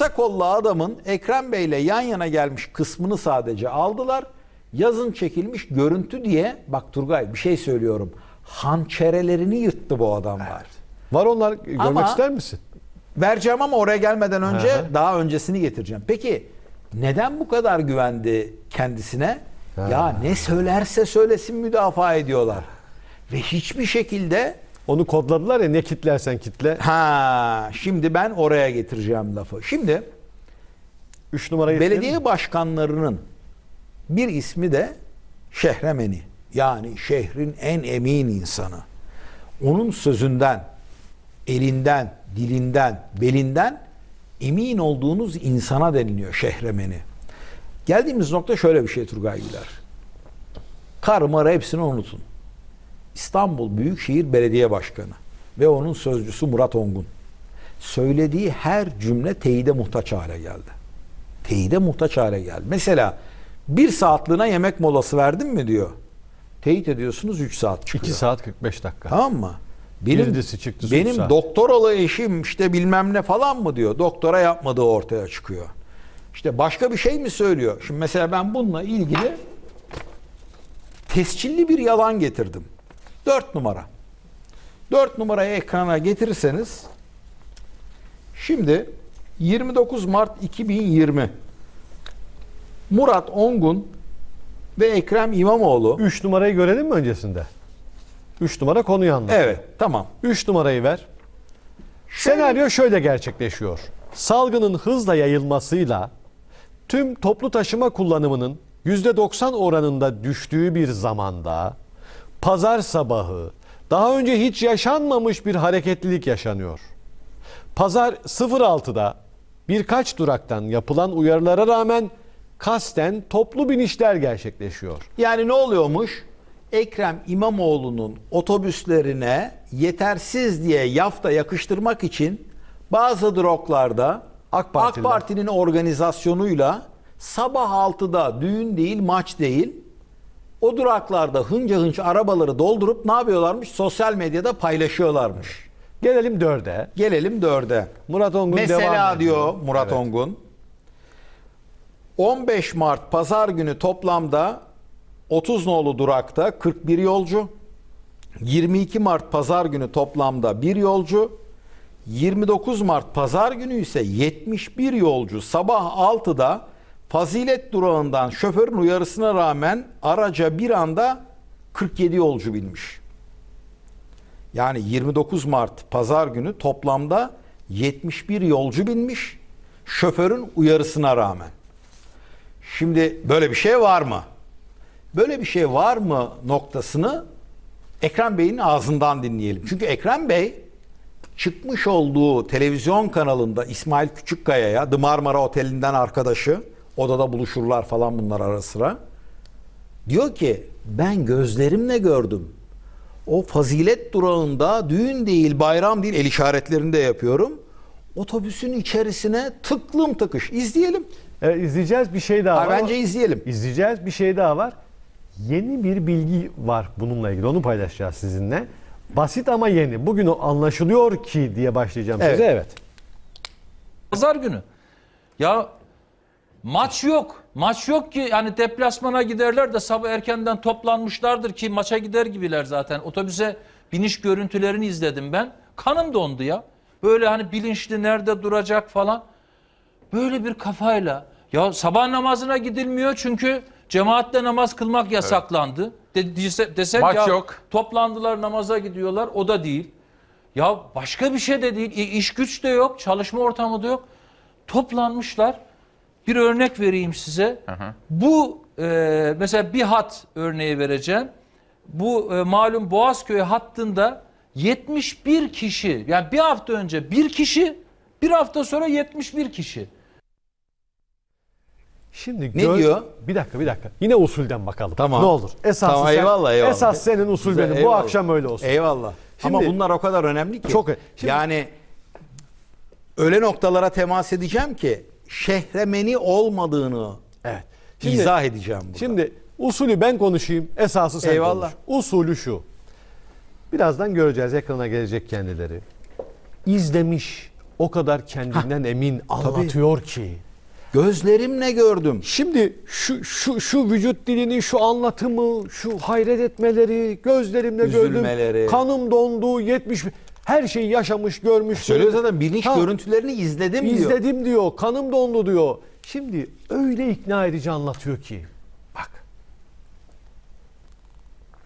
kısa kollu adamın Ekrem Bey'le yan yana gelmiş kısmını sadece aldılar. Yazın çekilmiş görüntü diye bak Turgay bir şey söylüyorum. Hançerelerini yırttı bu adamlar. Var onlar görmek Ama- ister misin? Vereceğim ama oraya gelmeden önce Hı hı. daha öncesini getireceğim. Peki neden bu kadar güvendi kendisine? Ha. Ya ne söylerse söylesin müdafaa ediyorlar. Ve hiçbir şekilde Onu kodladılar ya ne kitlersen kitle. ha şimdi ben oraya getireceğim lafı. Şimdi 3 numarayı isteyelim mi? belediye başkanlarının bir ismi de Şehremeni. Yani şehrin en emin insanı. Onun sözünden, elinden, dilinden, belinden emin olduğunuz insana deniliyor Şehremeni. Geldiğimiz nokta şöyle bir şey Turgay Güler. Kar mara hepsini unutun. İstanbul Büyükşehir Belediye Başkanı ve onun sözcüsü Murat Ongun. Söylediği her cümle teyide muhtaç hale geldi. Teyide muhtaç hale geldi. Mesela bir saatliğine yemek molası verdin mi diyor. Teyit ediyorsunuz 3 saat çıkıyor. 2 saat 45 dakika. Tamam mı? Benim, Girdisi çıktısı benim saat. doktoralı eşim işte bilmem ne falan mı diyor. Doktora yapmadığı ortaya çıkıyor. İşte başka bir şey mi söylüyor? Şimdi mesela ben bununla ilgili tescilli bir yalan getirdim. 4 numara. 4 numarayı ekrana getirirseniz şimdi 29 Mart 2020 Murat Ongun ve Ekrem İmamoğlu 3 numarayı görelim mi öncesinde? 3 numara konuyu anlatıyor. Evet tamam. 3 numarayı ver. Senaryo şöyle gerçekleşiyor. Salgının hızla yayılmasıyla tüm toplu taşıma kullanımının %90 oranında düştüğü bir zamanda pazar sabahı daha önce hiç yaşanmamış bir hareketlilik yaşanıyor. Pazar 06'da birkaç duraktan yapılan uyarılara rağmen kasten toplu binişler gerçekleşiyor. Yani ne oluyormuş? Ekrem İmamoğlu'nun otobüslerine yetersiz diye yafta yakıştırmak için bazı duraklarda AK Partililer. Parti'nin organizasyonuyla sabah 6'da düğün değil maç değil o duraklarda hınca hınç arabaları doldurup ne yapıyorlarmış? Sosyal medyada paylaşıyorlarmış. Gelelim 4'e. Gelelim dörde. Murat Ongun Mesela devam ediyor. diyor Murat Evet. Ongun 15 Mart pazar günü toplamda 30 nolu durakta 41 yolcu 22 Mart pazar günü toplamda 1 yolcu 29 Mart pazar günü ise 71 yolcu sabah 6'da Fazilet durağından şoförün uyarısına rağmen araca bir anda 47 yolcu binmiş. Yani 29 Mart pazar günü toplamda 71 yolcu binmiş şoförün uyarısına rağmen. Şimdi böyle bir şey var mı? Böyle bir şey var mı noktasını Ekrem Bey'in ağzından dinleyelim. Çünkü Ekrem Bey çıkmış olduğu televizyon kanalında İsmail Küçükkaya'ya The Marmara Oteli'nden arkadaşı odada buluşurlar falan bunlar ara sıra. Diyor ki ben gözlerimle gördüm. O fazilet durağında düğün değil bayram değil el işaretlerini de yapıyorum. Otobüsün içerisine tıklım tıkış. İzleyelim. Evet, izleyeceğiz bir şey daha Ha, var. bence izleyelim. İzleyeceğiz bir şey daha var. Yeni bir bilgi var bununla ilgili. Onu paylaşacağız sizinle. Basit ama yeni. Bugün o anlaşılıyor ki diye başlayacağım Evet. size. Evet. Pazar günü. Ya maç yok. Maç yok ki yani deplasmana giderler de sabah erkenden toplanmışlardır ki maça gider gibiler zaten. Otobüse biniş görüntülerini izledim ben. Kanım dondu ya. Böyle hani bilinçli nerede duracak falan. Böyle bir kafayla. Ya sabah namazına gidilmiyor çünkü cemaatle namaz kılmak yasaklandı. De, dese- desek Maç ya yok. toplandılar namaza gidiyorlar o da değil. Ya başka bir şey de değil. İş güç de yok. Çalışma ortamı da yok. Toplanmışlar. Bir örnek vereyim size. Bu e, mesela bir hat örneği vereceğim. Bu e, malum Boğazköy hattında 71 kişi yani bir hafta önce bir kişi bir hafta sonra 71 kişi. Şimdi Ne diyor? Bir dakika bir dakika. Yine usulden bakalım. Tamam. Ne olur. Esas Tamam, sen, eyvallah, eyvallah. Esas senin usul Güzel, benim. Bu eyvallah. akşam öyle olsun. Eyvallah. Şimdi- Ama bunlar o kadar önemli ki. Çok Şimdi- yani öyle noktalara temas edeceğim ki şehremeni olmadığını Evet. izah edeceğim burada. Şimdi usulü ben konuşayım. Esası sen Eyvallah. konuş. Usulü şu. Birazdan göreceğiz. Ekrana gelecek kendileri. İzlemiş, o kadar kendinden emin anlatıyor ki. Gözlerimle gördüm. Şimdi şu şu şu vücut dilini, şu anlatımı, şu hayret etmeleri, gözlerimle Üzülmeleri. gördüm. Kanım dondu, 70 her şeyi yaşamış, görmüş. Söylüyor zaten bilinç Ha, görüntülerini izledim diyor. İzledim diyor. Kanım dondu diyor. Şimdi öyle ikna edici anlatıyor ki. Bak.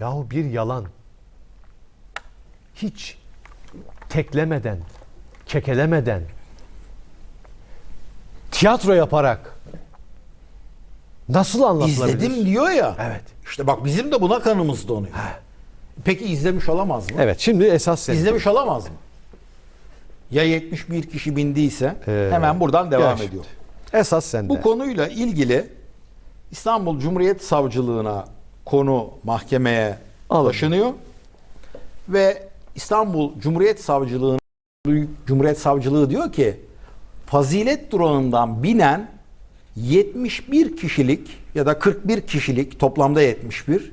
Yahu bir yalan. Hiç teklemeden, kekelemeden, tiyatro yaparak nasıl anlatılabilir? İzledim diyor ya. Evet. İşte bak bizim de buna kanımız donuyor. Peki izlemiş olamaz mı? Evet şimdi esas sen. İzlemiş olamaz mı? Ya 71 kişi bindiyse Ee, hemen buradan devam ediyor. Esas sende. Bu konuyla ilgili İstanbul Cumhuriyet Savcılığına konu mahkemeye Alın. taşınıyor ve İstanbul Cumhuriyet Savcılığı Cumhuriyet Savcılığı diyor ki fazilet durağından binen 71 kişilik ya da 41 kişilik toplamda 71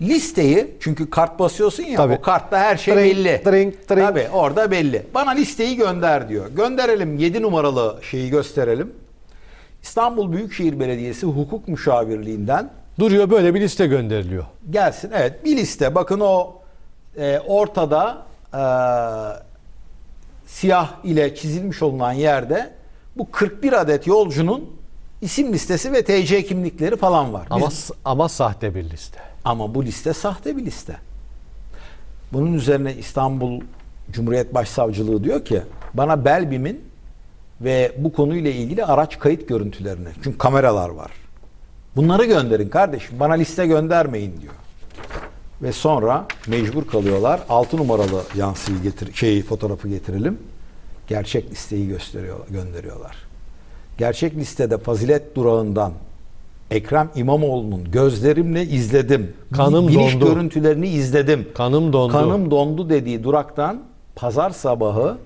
listeyi çünkü kart basıyorsun ya Tabii. o kartta her şey Drink, belli. drink, drink. Tabii orada belli. Bana listeyi gönder diyor. Gönderelim 7 numaralı şeyi gösterelim. İstanbul Büyükşehir Belediyesi Hukuk Müşavirliğinden Duruyor böyle bir liste gönderiliyor. gelsin. Evet bir liste. Bakın o e, ortada e, siyah ile çizilmiş olunan yerde bu 41 adet yolcunun isim listesi ve TC kimlikleri falan var. Ama Biz- ama sahte bir liste. Ama bu liste sahte bir liste. Bunun üzerine İstanbul Cumhuriyet Başsavcılığı diyor ki bana Belbim'in ve bu konuyla ilgili araç kayıt görüntülerini çünkü kameralar var. Bunları gönderin kardeşim. Bana liste göndermeyin diyor. Ve sonra mecbur kalıyorlar. 6 numaralı yansıyı getir şeyi fotoğrafı getirelim. Gerçek listeyi gösteriyor gönderiyorlar. Gerçek listede Fazilet Durağı'ndan Ekrem İmamoğlu'nun gözlerimle izledim. Kanım Biniş dondu. görüntülerini izledim. Kanım dondu. Kanım dondu dediği duraktan pazar sabahı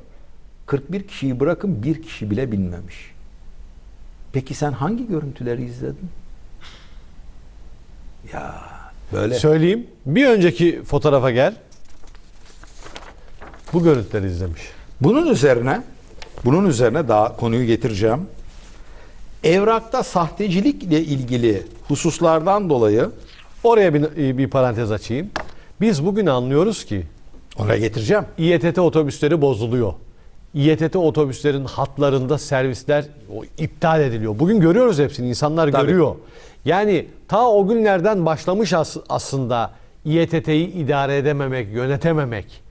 41 kişiyi bırakın bir kişi bile binmemiş. Peki sen hangi görüntüleri izledin? Ya böyle. Söyleyeyim. Bir önceki fotoğrafa gel. Bu görüntüleri izlemiş. Bunun üzerine bunun üzerine daha konuyu getireceğim. Evrakta sahtecilikle ilgili hususlardan dolayı Oraya bir, bir parantez açayım. Biz bugün anlıyoruz ki oraya getireceğim. İETT otobüsleri bozuluyor. İETT otobüslerin hatlarında servisler iptal ediliyor. Bugün görüyoruz hepsini. insanlar Tabii. görüyor. Yani ta o günlerden başlamış as- aslında İETT'yi idare edememek, yönetememek.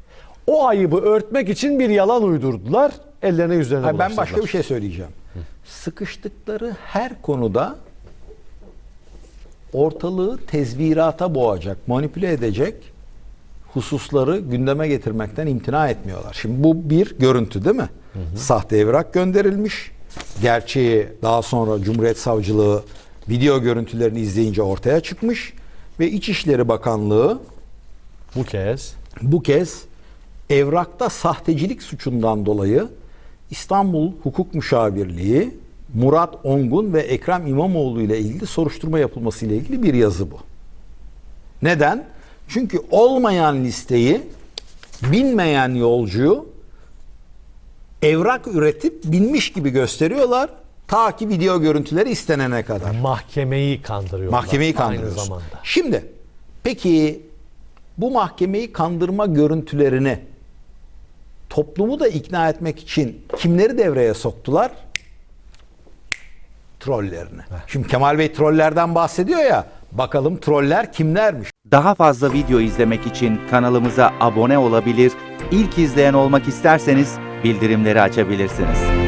O ayıbı örtmek için bir yalan uydurdular. Ellerine yüzlerine Hayır, ben başka bir şey söyleyeceğim. Sıkıştıkları her konuda ortalığı tezvirata boğacak, manipüle edecek hususları gündeme getirmekten imtina etmiyorlar. Şimdi bu bir görüntü değil mi? Sahte evrak gönderilmiş. Gerçeği daha sonra Cumhuriyet Savcılığı video görüntülerini izleyince ortaya çıkmış ve İçişleri Bakanlığı Bu kez bu kez evrakta sahtecilik suçundan dolayı İstanbul Hukuk Müşavirliği Murat Ongun ve Ekrem İmamoğlu ile ilgili soruşturma yapılması ile ilgili bir yazı bu. Neden? Çünkü olmayan listeyi binmeyen yolcuyu evrak üretip binmiş gibi gösteriyorlar ta ki video görüntüleri istenene kadar. mahkemeyi kandırıyorlar. Mahkemeyi Aynı kandırıyorsun. zamanda. Şimdi peki bu mahkemeyi kandırma görüntülerini toplumu da ikna etmek için kimleri devreye soktular? Trollerini. Şimdi Kemal Bey trollerden bahsediyor ya. Bakalım troller kimlermiş? Daha fazla video izlemek için kanalımıza abone olabilir, ilk izleyen olmak isterseniz bildirimleri açabilirsiniz.